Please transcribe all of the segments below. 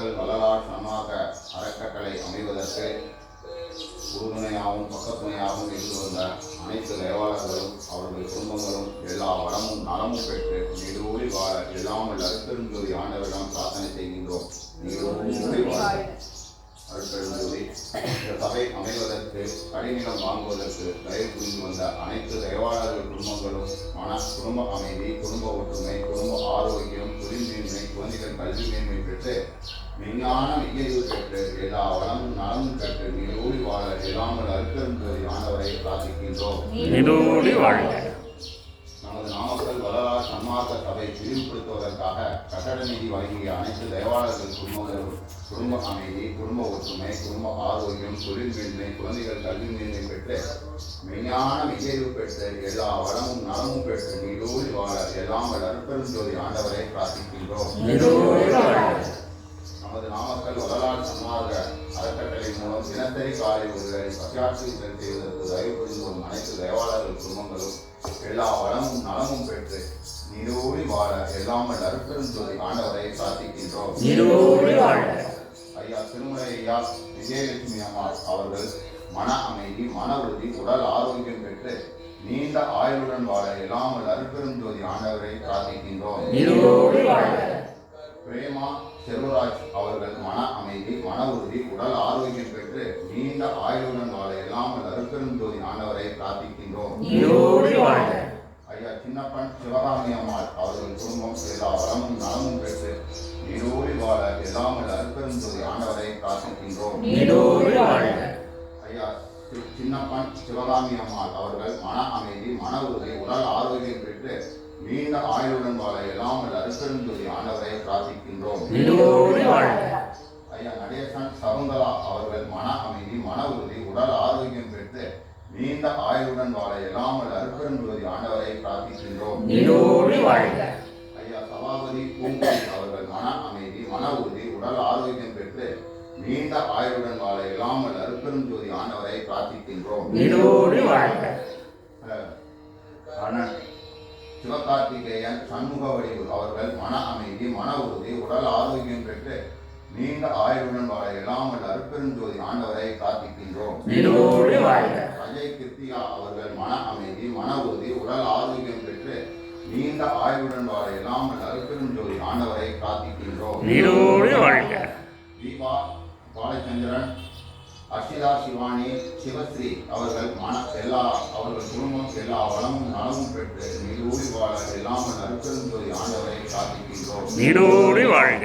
மக்கள் வள்ளலார் சன்மார்க்க அறக்கட்டளை அமைவதற்கு உறுதுணையாகவும் பக்கத்துணையாகவும் இருந்து வந்த அனைத்து தேவாலர்களும் அவர்கள் குடும்பங்களும் எல்லா வளமும் நலமும் பெற்று நீடூழி வாழ இல்லாமல் அருப்பெருஞ்சோதி ஆண்டவரிடம் பிரார்த்தனை செய்கின்றோம். நீடூழி வாழ. அருட்பெருஞ்சோதி இந்த சபை அமைவதற்கு கடிநிலம் வாங்குவதற்கு தயவு புரிந்து வந்த அனைத்து தேவாளர்கள் குடும்பங்களும் மன குடும்ப அமைதி குடும்ப ஒற்றுமை குடும்ப ஆரோக்கியம் தொழில்மேன்மை குழந்தைகள் கல்வி மேன்மை பெற்று விஞ்ஞான விஜயவு பெற்று எல்லா வளமும் நலமும் பெற்று நீடூழி வாழ இல்லாமல் அருட்பெருஞ்சோதி ஆண்டவரை பிரார்த்திக்கின்றோம். நமது நாமக்கல் வரலாறு சன்மார்க்க சபை விரிவுபடுத்துவதற்காக கட்டட நிதி வழங்கிய அனைத்து தேவாலயங்கள் குடும்பங்களும் குடும்ப அமைதி குடும்ப ஒற்றுமை குடும்ப ஆரோக்கியம் தொழில் மேன்மை குழந்தைகள் கல்வி மேன்மை பெற்று மெய்ஞான விஜய்வு பெற்று எல்லா வளமும் நலமும் பெற்று நீடூழி வாழ எல்லாம் அருப்பெரும் ஜோதி ஆண்டவரை பிரார்த்திக்கின்றோம். நமது நாமக்கல் வரலாறு சன்மார்க்க அறக்கட்டளை மூலம் தினசரி காலை ஒருவரை பசியாட்சி செய்வதற்கு தயவு புரிந்து வரும் அனைத்து தேவாலயர்கள் குடும்பங்களும் எல்லா வளமும் நலமும் பெற்று நீடூழி வாழ எல்லாமல் அருப்பெரும் ஜோதி ஆண்டவரை பிரார்த்திக்கின்றோம். ஐயா விஜயலட்சுமி அம்மாள் அவர்கள் மன அமைதி மன உறுதி உடல் ஆரோக்கியம் பெற்று நீண்ட ஆயுளுடன் வாழ எல்லாமல் அருப்பெரும் ஜோதி ஆண்டவரை பிரார்த்திக்கின்றோம். பிரேமா செல்வராஜ் அவர்கள் மன அமைதி மன உறுதி உடல் ஆரோக்கியம் பெற்று நீண்ட ஆயுளுடன் வாழ எல்லாமல் அருப்பெரும் ஜோதி ஆண்டவரை பிரார்த்திக்கின்றோம். சின்னப்பன் சிவகாமி அம்மாள் அவர்கள் குடும்பம் எல்லா வளமும் நலமும் பெற்று நீடூழி வாழ எல்லாமல் ஜோதி ஆண்டவரை பிரார்த்திக்கின்றோம். ஐயா சின்னப்பன் சிவகாமி அம்மாள் அவர்கள் மன அமைதி மன உறுதி உடல் ஆரோக்கியம் பெற்று நீண்ட ஆயுளுடன் வாழ எல்லாமல் ஜோதி ஆண்டவரை பிரார்த்திக்கின்றோம். ஐயா நடேசன் சகுந்தலா அவர்கள் மன அமைதி மன உறுதி உடல் ஆரோக்கியம் பெற்று நீண்ட ஆயுளுடன் வாழ எல்லாமல் அருப்பெரும் ஜோதி ஆண்டவரை பிரார்த்திக்கின்றோம். ஐயா சபாபதி பூங்கொடி அவர்கள் மன அமைதி மன உறுதி உடல் ஆரோக்கியம் பெற்று நீண்ட ஆயுளுடன் வாழ எல்லாமல் அருப்பெரும் ஜோதி ஆண்டவரை பிரார்த்திக்கின்றோம். சிவகார்த்திகேயன் சண்முக வடிவு அவர்கள் மன அமைதி மன உறுதி உடல் ஆரோக்கியம் பெற்று நீண்ட ஆயுளுடன் வாழ எல்லாமல் அருப்பெரும் ஜோதி ஆண்டவரை பிரார்த்திக்கின்றோம். கிருத்தியா அவர்கள் மன அமைதி மன உறுதி உடல் ஆரோக்கியம் பெற்று நீண்ட ஆயுளுடன் வாழ எல்லாமல் அருப்பெரும் ஜோதி ஆண்டவரை வாழ்க. தீபா பாலச்சந்திரன் அர்ஷிதா சிவானி சிவஸ்ரீ அவர்கள் மன எல்லா அவர்கள் குடும்பம் எல்லா வளமும் நலமும் பெற்று நீடூழி வாழ எல்லாமல் அருப்பெரும் ஜோதி ஆண்டவரை நீடூழி வாழ்க.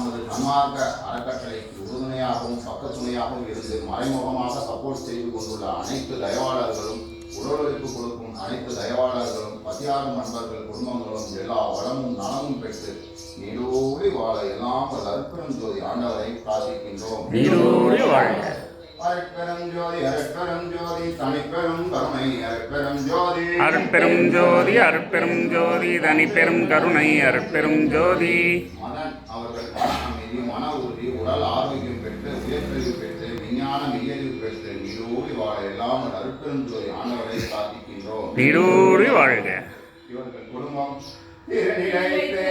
நமது தன்மார்க்க அறக்கட்டளைக்கு உறுதுணையாகவும் பக்கத்துணையாகவும் இருந்து மறைமுகமாக சப்போர்ட் செய்து கொண்டுள்ள அனைத்து தயவாளர்களும் உடலுழைப்பு கொடுக்கும் அனைத்து தயவாளர்களும் பசியாரும் நண்பர்கள் குடும்பங்களும் எல்லா வளமும் நலமும் பெற்று நீடோடி வாழ எல்லாம் வல்ல ஜோதி ஆண்டவரை பிரார்த்திக்கின்றோம். அருட்பெரும் ஜோதி அருட்பெரும் ஜோதி தனிப்பெரும் கருணை அருட்பெரும் ஜோதி. அருட்பெரும் ஜோதி அருட்பெரும் ஜோதி தனி பெரும் கருணை அருட்பெரும் ஜோதி. மதன் அவர்கள் மன அமைதி மன உறுதி உடல் ஆரோக்கியம் பெற்று உயர்கல்வி பெற்று விஞ்ஞான மெய்யறிவு பெற்று நீடூழி வாழ எல்லாம் அருட்பெரும் ஜோதி ஆண்டவரை பிரார்த்திக்கின்றோம். நீடூழி வாழ்க. இவர்கள் குடும்பம் திருநிலைத்து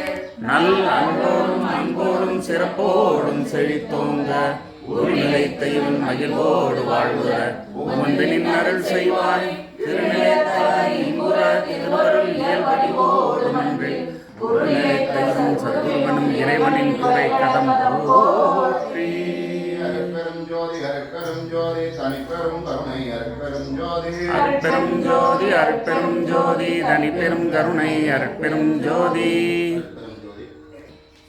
நல் அன்போடும் அன்போடும் சிறப்போடும் செழித்தோங்க. ஒரு நிலைத்தையும் மகிழ்வோடு வாழ்வுற. உமந்தனின் அருள் செய்வாய். திருநிலைத்தாய் இன்புற திருவருள் இயல்படிவோடும் அன்றி ஒரு நிலைத்தையும் சதுர்வனும் இறைவனின் துறை கதம் போற்றி. அருட்பெரும் ஜோதி அருட்பெரும் ஜோதி தனிப்பெரும் கருணை அருட்பெரும் ஜோதி. அருட்பெரும் ஜோதி அருட்பெரும் ஜோதி தனி பெரும் கருணை அருட்பெரும் ஜோதி.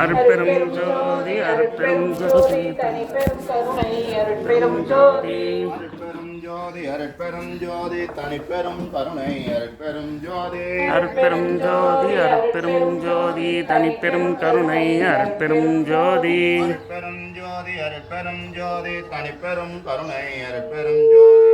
அருட்பெரும் ஜோதி. அருட்பெரும் ஜோதி தனிப்பெரும் கருணை அருட்பெரும் ஜோதி. ஜோதி அருட்பெரும் ஜோதி தனிப்பெரும் கருணை அருட்பெரும் ஜோதி. அருட்பெரும் ஜோதி அருட்பெரும் ஜோதி தனிப்பெரும் கருணை அருட்பெரும் ஜோதி. அருட்பெரும் ஜோதி அருட்பெரும் ஜோதி தனிப்பெரும் கருணை அருட்பெரும் ஜோதி.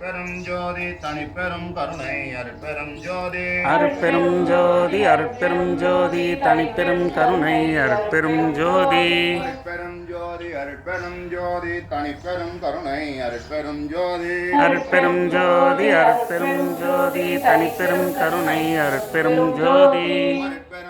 அருட்பெரும் ஜோதி தனிப்பெரும் கருணை அருட்பெரும் ஜோதி. அருட்பெரும் ஜோதி அருட்பெரும் ஜோதி தனிப்பெரும் கருணை அருட்பெரும் ஜோதி. அருட்பெரும் ஜோதி அருட்பெரும் ஜோதி தனிப்பெரும் கருணை அருட்பெரும் ஜோதி. அருட்பெரும் ஜோதி அருட்பெரும் ஜோதி தனிப்பெரும் கருணை அருட்பெரும் ஜோதி. அருட்பெரும்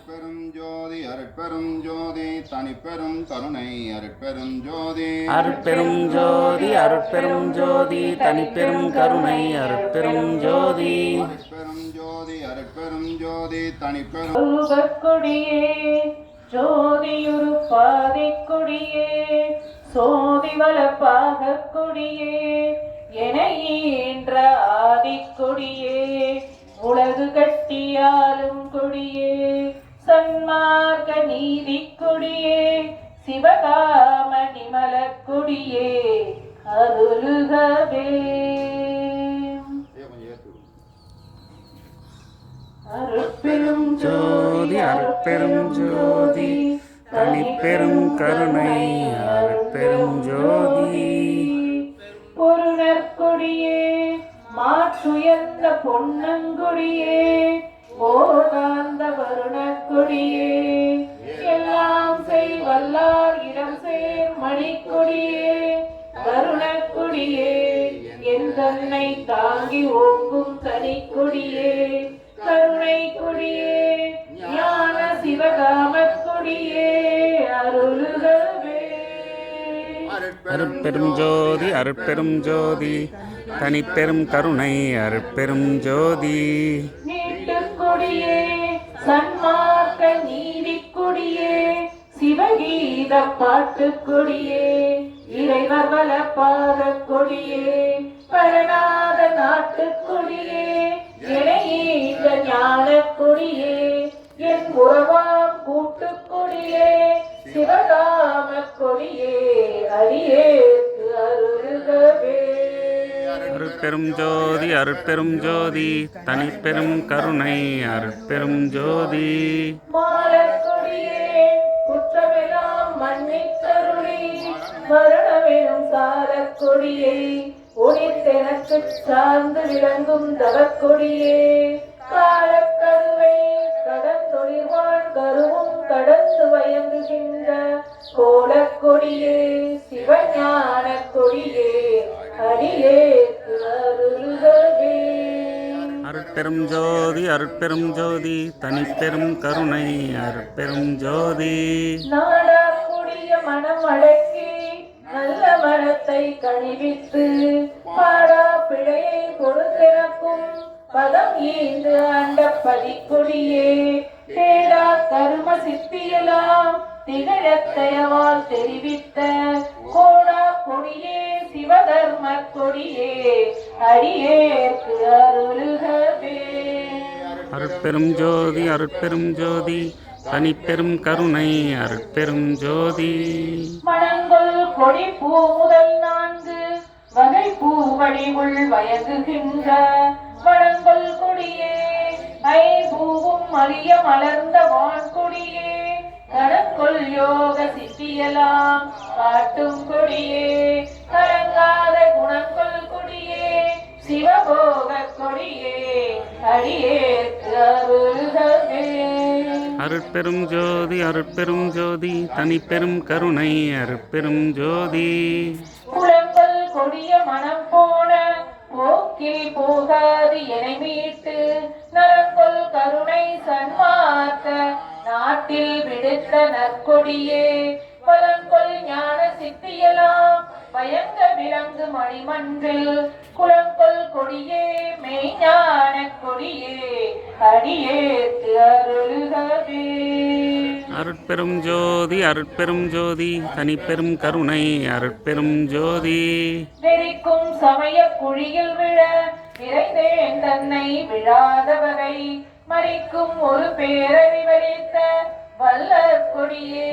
அருட்பெரும் ஜோதி தனிப்பெரும் கருணை அருட்பெரும் ஜோதி. அருட்பெரும் ஜோதி அருட்பெரும் ஜோதி தனிப்பெரும் கருணை அருட்பெரும் ஜோதி. அருட்பெரும் ஜோதி அருட்பெரும் ஜோதி தனிப்பெரும் கொடியே ஜோதியுரு பாதைக்கொடியே சோதி வளப்பாக கொடியே என ஈன்ற ஆதிக்கொடியே உலகு கட்டியாலும் கொடியே. சன்மார்க்க நீதி கொடியே சிவகாம நிமல கொடியே அருளுகவே அருட்பெரும் ஜோதி அருட்பெரும் ஜோதி தனிப்பெரும் கருணை அருட்பெரும் ஜோதி ஒரு நற்கொடியே மாற்றுயர்ந்த பொன்னங்குடியே ஓர்காந்த வருணக்கொடியே எல்லாம் செய் வல்லார் இடம் சேர் மணிக்கொடியே கருணக்கொடியே என் தாங்கி ஓங்கும் தனிக்கொடியே கருணை கொடியே ஞான சிவகாம கொடியே அருளுகவே. அருட்பெரும் ஜோதி அருட்பெரும் ஜோதி தனிப்பெரும் கருணை அருட்பெரும் ஜோதி. சன்மார்க்க நீதி கொடியே சிவகீத பாட்டு கொடியே இறைவர் வளப்பாக கொடியே பரநாத நாட்டு கொடியே இணையீந்த ஞான கொடியே என் உறவாம் கூட்டு கொடியே சிவகாம கொடியே அடியேற்கு அருட்பெரும் ஜோதி அருட்பெரும் ஜோதி தனிப்பெரும் கருணை அருட்பெரும் ஜோதி. மாலக்கொடியே உனித்தெனக்கு சார்ந்து விளங்கும் தவக்கொடியே. காலக்கருவை கடந்தொழிவான் கருவும் கடந்து வயங்குகின்ற கோலக்கொடியே சிவஞான கொடியே அருட்பெரும் ஜோதி அருட்பெரும் ஜோதி தனிப்பெரும் கருணை அருட்பெரும் ஜோதி. நாடாக்கூடிய மனம் அடக்கி நல்ல மனத்தை கணிவித்து பாடா பிழையை கொடுத்திறக்கும் பதம் ஈந்து ஆண்ட பதிக்கொடியே தேடா கரும சித்தியெல்லாம் திகழத்தையவால் தெரிவித்த கோடா கொடியே சிவதர்ம கொடியே அடியேற்கு அருள்கவே. அருட்பெரும் ஜோதி அருட்பெரும் ஜோதி தனிப்பெரும் கருணை அருட்பெரும் ஜோதி. மணங்கொள் கொடி பூ முதல் நான்கு வகை பூவடி உள் வயங்குகின்ற வளங்கொள் கொடியே ஐம்பூவும் அரிய மலர்ந்த வான்கொடியே கணக்கொள் யோக சித்தியலாம் காட்டும் கொடியே கலங்காத குணங்கொள் கொடியே சிவபோக கொடியே அடியேற்கு அருள்கவே அருட்பெரும் ஜோதி அருட்பெரும் ஜோதி தனிப்பெரும் கருணை அருட்பெரும் ஜோதி. குளங்கள் கொடிய மனம் போன போக்கில் போகாது என மீட்டு நலங்கொள் கருணை சன்மார்க்க நாட்டில் விடுத்த நற்கொடியே பலங்கொள் ஞான சித்தியலாம் பயங்க விலங்கு மணிமன்றில். குளங்கொள் கொடியே மெய்ஞான கொடியே அடியேற்கு அருள்கவே. அருட்பெரும் ஜோதி அருட்பெரும் ஜோதி தனிப்பெரும் கருணை அருட்பெரும் ஜோதி. நெறிக்கும் சமய குழியில் விழ விரைந்தேன் தன்னை விழாத வகை மறிக்கும் ஒரு பேரறிவளித்த வல்லற் கொடியே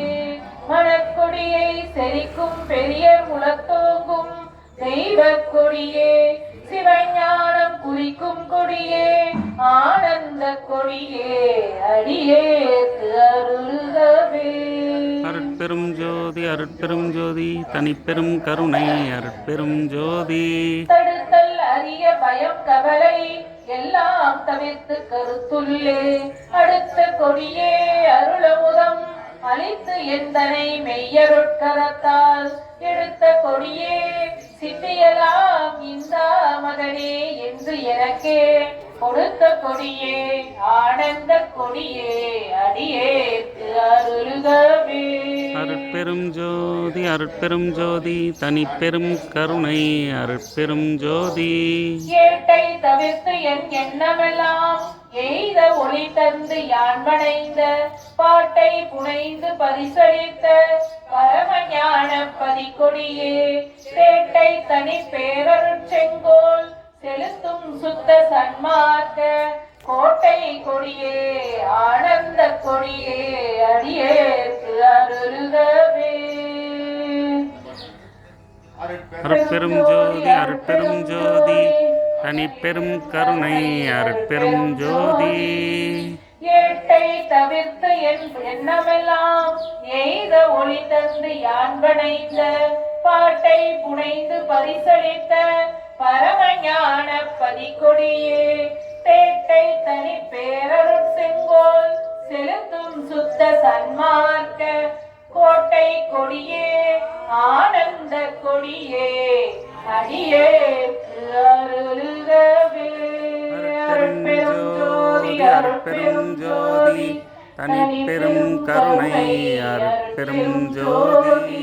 மணக்கொடியை செறிக்கும் பெரியர் முழத்தோங்கும் தெய்வக் கொடியே சிவஞானம் குறிக்கும் கொடியே. ஆனந்த கொடியே அடியேற்கு அருள்கவே. அருட்பெரும் ஜோதி அருட்பெரும் ஜோதி தனிப்பெரும் கருணை அருட்பெரும் ஜோதி. தடுத்தல் அரிய பயம் கவலை எல்லாம் தவிர்த்து கருத்துள்ளே. அடுத்த கொடியே அருளமுதம் அழித்து எந்தனை மெய்யருட்கரத்தால். எடுத்த கொடியே சித்தியலாம் இந்த மகனே என்று எனக்கே. கொடுத்த கொடியே ஆனந்த கொடியே அடியேற்கு அருள்கவே அருட்பெரும் ஜோதி அருட்பெரும் ஜோதி தனிப்பெரும் கருணை அருட்பெரும் ஜோதி. ஏட்டை தவிர்த்து என் எண்ணமெல்லாம் எய்த ஒளி தந்து யான் வணைந்த பாட்டை புனைந்து பரிசளித்த பரமஞான பதிக்கொடியே சேட்டை தனி பேரருட் செங்கோல் செலுத்தும் சுத்த சன்மார்க்க கோட்டை கொடியே ஆனந்த கொடியே அடியேற்கு அருள்கவே. அருட்பெரும் ஜோதி அருட்பெரும் ஜோதி தனிப்பெரும் கருணை அருட்பெரும் ஜோதி. ஏட்டை தவிர்த்து என் எண்ணமெல்லாம் எய்த ஒளி தந்து யான் வணைந்த பாட்டை புனைந்து பரிசளித்த பரமஞான பதிக்கொடியே தேட்டை தனி பேரருட் செங்கோல் செலுத்தும் சுத்த சன்மார்க்க கோட்டை கொடியே ஆனந்த கொடியே அடியே அருள்கவே. அருட்பெரும் ஜோதி அருட்பெரும் ஜோதி தனிப்பெரும் கருணை அருட்பெரும் ஜோதி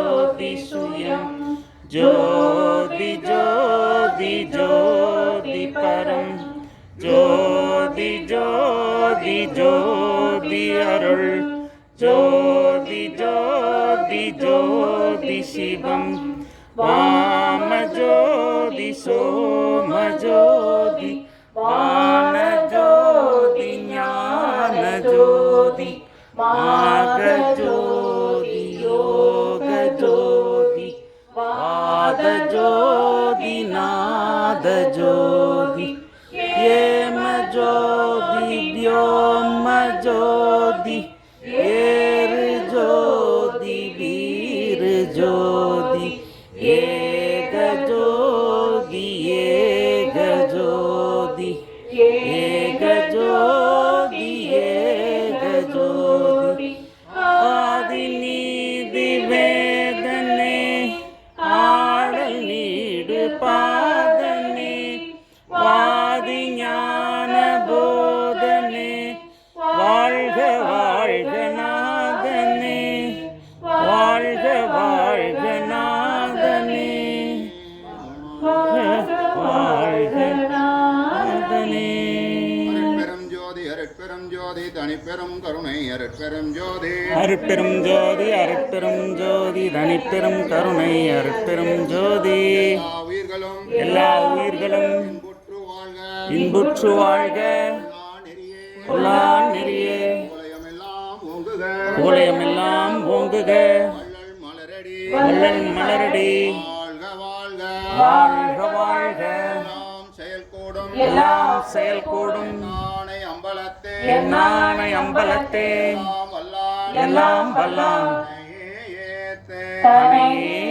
சுயம் ஜோதி ஜோதி ஜோதி பரம் ஜோதி ஜோதி ஜோதி அருள் ஜோதி ஜோதி ஜோதி சிவம் வாம ஜோதி சோம ஜோதி வான ஜோதி ஞான ஜோதி மாக ஜோதி நாத ஜோதி தனிப்பெரும் கருணை அருட்பெரும் ஜோதி. அருட்பெரும் ஜோதி அருட்பெரும் ஜோதி தனிப்பெரும் கருணை அருட்பெரும் ஜோதி. எல்லா உயிர்களும் எல்லா உயிர்களும் இன்புற்று வாழ்க. இன்புற்று வாழ்க. எல்லா நெறியே. உலகமெல்லாம் ஓங்குக. வள்ளல் மலரடி. வாழ்க வாழ்க. வாழ்க எல்லாம் செயல்கூடும். எல்லாம் செயல்கூடும். அம்பலத்தே. என்னானை அம்பலத்தே. எல்லாம் வல்லாம் ஜோதி